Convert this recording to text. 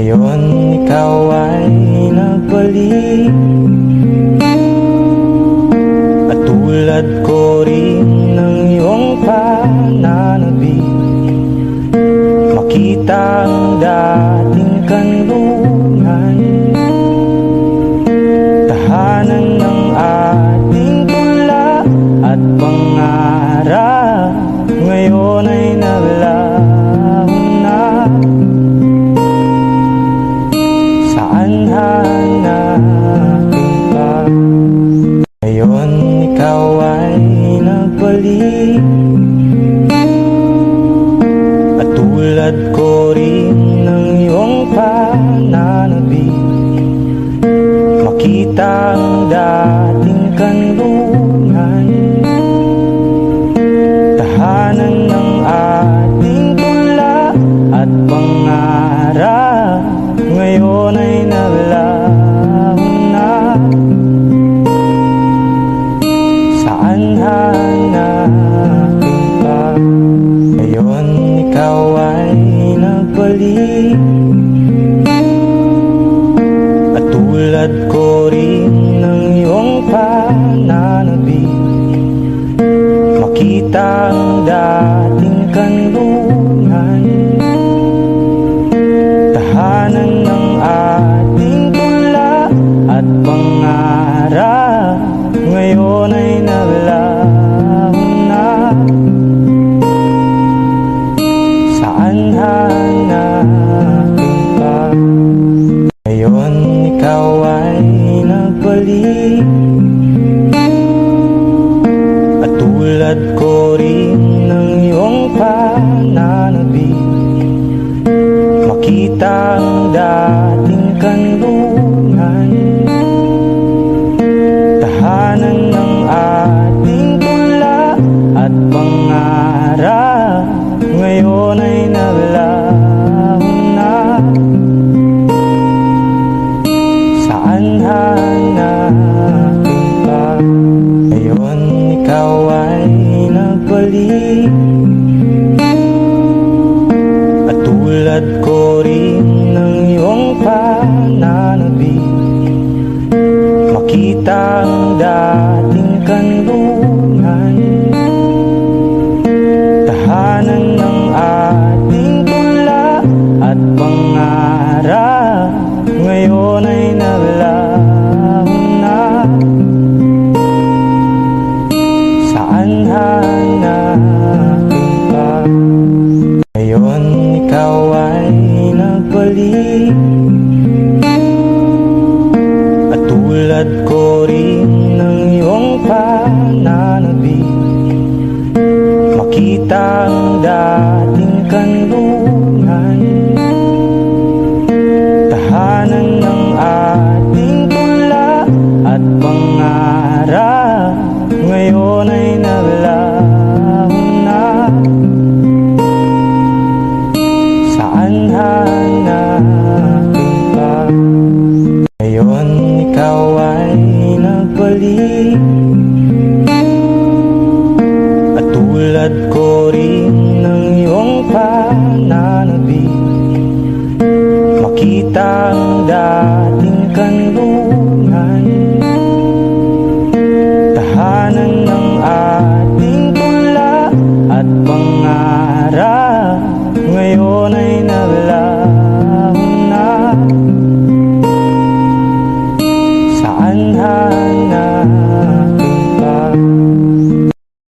Ngayon ikaw ay nagbalik At tulad ko rin ng iyong pananabik. Makita ang dating kanlungan. Tahanan ng ating tula at pangarap. Ngayon ay naglaho At tulad ko rin ng iyong pananabik Makita ang dating kanlungan. Tahanan tulad ko rin ng iyong pananabik Makita ang dating nagbalik At tulad ko rin ng iyong pananabik Makita ang dating kanlungan Ngayon ikaw ay nagbalik At tulad ko rin ng iyong pananabik Makita ang dating nagbalik At tulad ko rin ng iyong pananabik Makita ang dating kanlungan tulad ko rin ng iyong pananabik Makita ang dating kanlungan